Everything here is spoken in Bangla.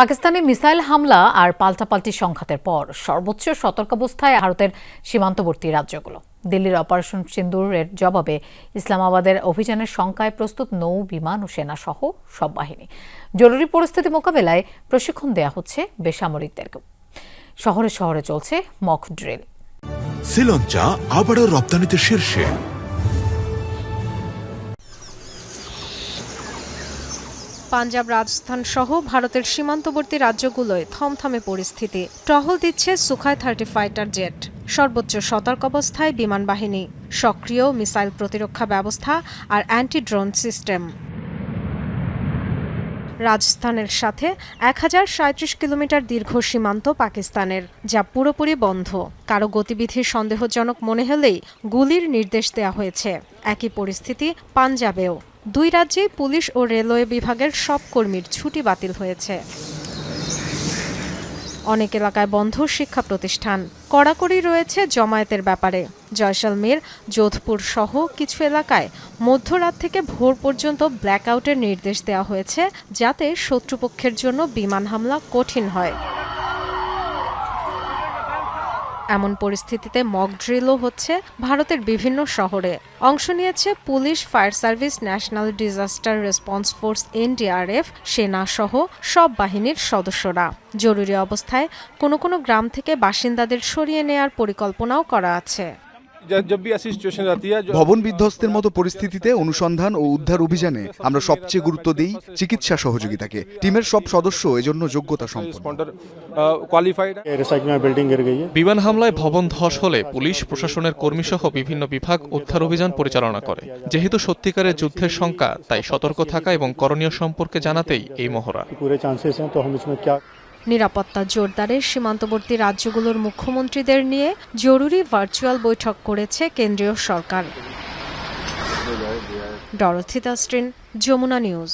পাকিস্তানে মিসাইল হামলা আর পাল্টাপাল্টি সংঘাতের পর সর্বোচ্চ সতর্কাবস্থায় ভারতের সীমান্তবর্তী রাজ্যগুলো। দিল্লির অপারেশন সিন্দুরের জবাবে ইসলামাবাদের অভিযানের শঙ্কায় প্রস্তুত নৌ, বিমান ও সেনা সহ সব বাহিনী। জরুরি পরিস্থিতি মোকাবেলায় প্রশিক্ষণ দেয়া হচ্ছে বেসামরিকদেরকে শহরে শহরে চলছে মক ড্রিল শ্রীলঞ্চা আবারও রপ্তানিতে শীর্ষে। পাঞ্জাব রাজস্থান সহ ভারতের সীমান্তবর্তী রাজ্যগুলোয় থমথমে পরিস্থিতি। টহল দিচ্ছে সুখাই থার্টি ফাইটার জেট। সর্বোচ্চ সতর্ক অবস্থায় বিমান বাহিনী। সক্রিয় মিসাইল প্রতিরক্ষা ব্যবস্থা আর অ্যান্টি ড্রোন সিস্টেম। রাজস্থানের সাথে এক হাজার কিলোমিটার দীর্ঘ সীমান্ত পাকিস্তানের, যা পুরোপুরি বন্ধ। কারও গতিবিধির সন্দেহজনক মনে হলেই গুলির নির্দেশ দেওয়া হয়েছে। একই পরিস্থিতি পাঞ্জাবেও। দুই রাজ্যেই পুলিশ ও রেলওয়ে বিভাগের সব কর্মীর ছুটি বাতিল হয়েছে। অনেক এলাকায় বন্ধ শিক্ষা প্রতিষ্ঠান। কড়াকড়ি রয়েছে জমায়েতের ব্যাপারে। জয়সালমের যোধপুর সহ কিছু এলাকায় মধ্যরাত থেকে ভোর পর্যন্ত ব্ল্যাকআউটের নির্দেশ দেওয়া হয়েছে যাতে শত্রুপক্ষের জন্য বিমান হামলা কঠিন হয়। এমন পরিস্থিতিতে মক ড্রিলও হচ্ছে ভারতের বিভিন্ন শহরে। অংশ নিয়েছে police, fire service, national disaster response force, NDRF, সেনা সহ সব বাহিনীর সদস্যরা। জরুরি অবস্থায় কোনো কোনো গ্রাম থেকে বাসিন্দাদের সরিয়ে নেয়ার পরিকল্পনাও করা আছে। ভবন বিধ্বস্তের মতো পরিস্থিতিতে অনুসন্ধান ও উদ্ধার অভিযানে আমরা সবচেয়ে গুরুত্ব দিই চিকিৎসা সহযোগিতাকে। টিমের সব সদস্য এজন্য যোগ্যতা সম্পন্ন। বিমান হামলায় ভবন ধস হলে পুলিশ প্রশাসনের কর্মী সহ বিভিন্ন বিভাগ উদ্ধার অভিযান পরিচালনা করে। যেহেতু সত্যিকারের যুদ্ধের সংখ্যা তাই সতর্ক থাকা এবং করণীয় সম্পর্কে জানাতেই এই মহড়া। নিরাপত্তা জোরদারে সীমান্তবর্তী রাজ্যগুলোর মুখ্যমন্ত্রীদের নিয়ে জরুরি ভার্চুয়াল বৈঠক করেছে কেন্দ্রীয় সরকার। ডরথিতা স্ট্রিন যমুনা নিউজ।